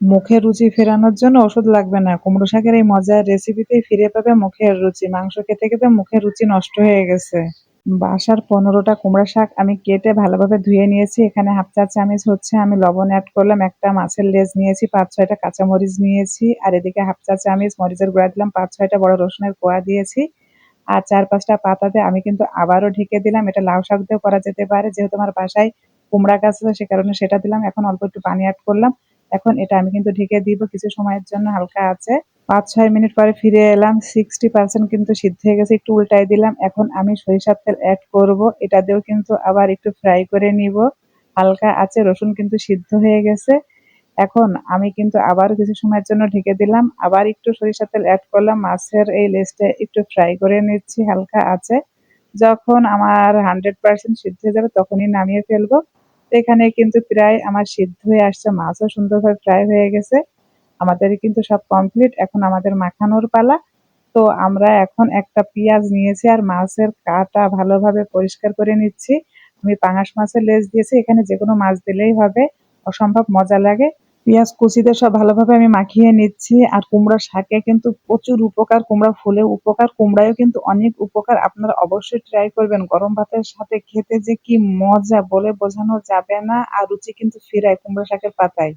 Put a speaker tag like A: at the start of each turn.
A: মুখের রুচি ফেরানোর জন্য ওষুধ লাগবে না। কুমড়ো শাকের এই মজার রেসিপিতেই ফিরে পাবে মুখের রুচি। মাংস খেতে খেতে মুখের রুচি নষ্ট হয়ে গেছে। বাসার পনেরোটা কুমড়া শাক আমি কেটে ভালোভাবে ধুয়ে নিয়েছি। এখানে হাফ চা চামচ হচ্ছে, আমি লবণ অ্যাড করলাম, একটা মাছের লেজ নিয়েছি, পাঁচ ছয়টা কাঁচামরিচ নিয়েছি, আর এদিকে হাফ চা চামচ মরিচের গুঁড়া দিলাম, পাঁচ ছয়টা বড় রসুনের কোয়া দিয়েছি, আর চার পাঁচটা পাতাতে আমি কিন্তু আবারও ঢেকে দিলাম। এটা লাউ শাক দিয়েও করা যেতে পারে, যেহেতু আমার বাসায় কুমড়া গাছ আছে, সে কারণে সেটা দিলাম। এখন অল্প একটু পানি অ্যাড করলাম। এখন এটা আমি কিন্তু ঢেকে দিব, কিছু সময়ের জন্য হালকা আছে। পাঁচ, ছয় মিনিট পরে ফিরে এলাম সিক্সটি পার্সেন্ট কিন্তু সিদ্ধ হয়ে গেছে, একটু উল্টাই দিলাম। এখন আমি সরিষার তেল অ্যাড করব, এটা দিয়েও কিন্তু আবার একটু ফ্রাই করে নিব। হালকা আছে, রসুন কিন্তু সিদ্ধ হয়ে গেছে। এখন আমি কিন্তু আবার কিছু সময়ের জন্য ঢেকে দিলাম, আবার একটু সরিষার তেল অ্যাড করলাম, মাছের এই লেজটা একটু ফ্রাই করে নিচ্ছি, হালকা আছে। যখন আমার হান্ড্রেড পার্সেন্ট সিদ্ধ হয়ে যাবে, তখনই নামিয়ে ফেলব। এখানে কিন্তু প্রায় আমার সিদ্ধ হয়ে আসছে, মাছও সুন্দরভাবে ফ্রাই হয়ে গেছে। আমাদের কিন্তু সব কমপ্লিট এখন আমাদের মাখানোর পালা। তো আমরা এখন একটা পেঁয়াজ নিয়েছি আর মাছের কাটা ভালোভাবে পরিষ্কার করে নিচ্ছি। আমি পাঙাশ মাছের লেজ দিয়েছি। এখানে যে কোনো মাছ দিলেই হবে। অসম্ভব মজা লাগে। পেঁয়াজ কুচিতে সব ভালোভাবে আমি মাখিয়ে নিচ্ছি। আর কুমড়া শাকে কিন্তু প্রচুর উপকার কুমড়া ফুলে উপকার, কুমড়ায়ও কিন্তু অনেক উপকার। আপনারা অবশ্যই ট্রাই করবেন। গরম ভাতের সাথে খেতে যে কি মজা বলে বোঝানো যাবে না। আর রুচি কিন্তু ফিরায় কুমড়া শাকের পাতায়।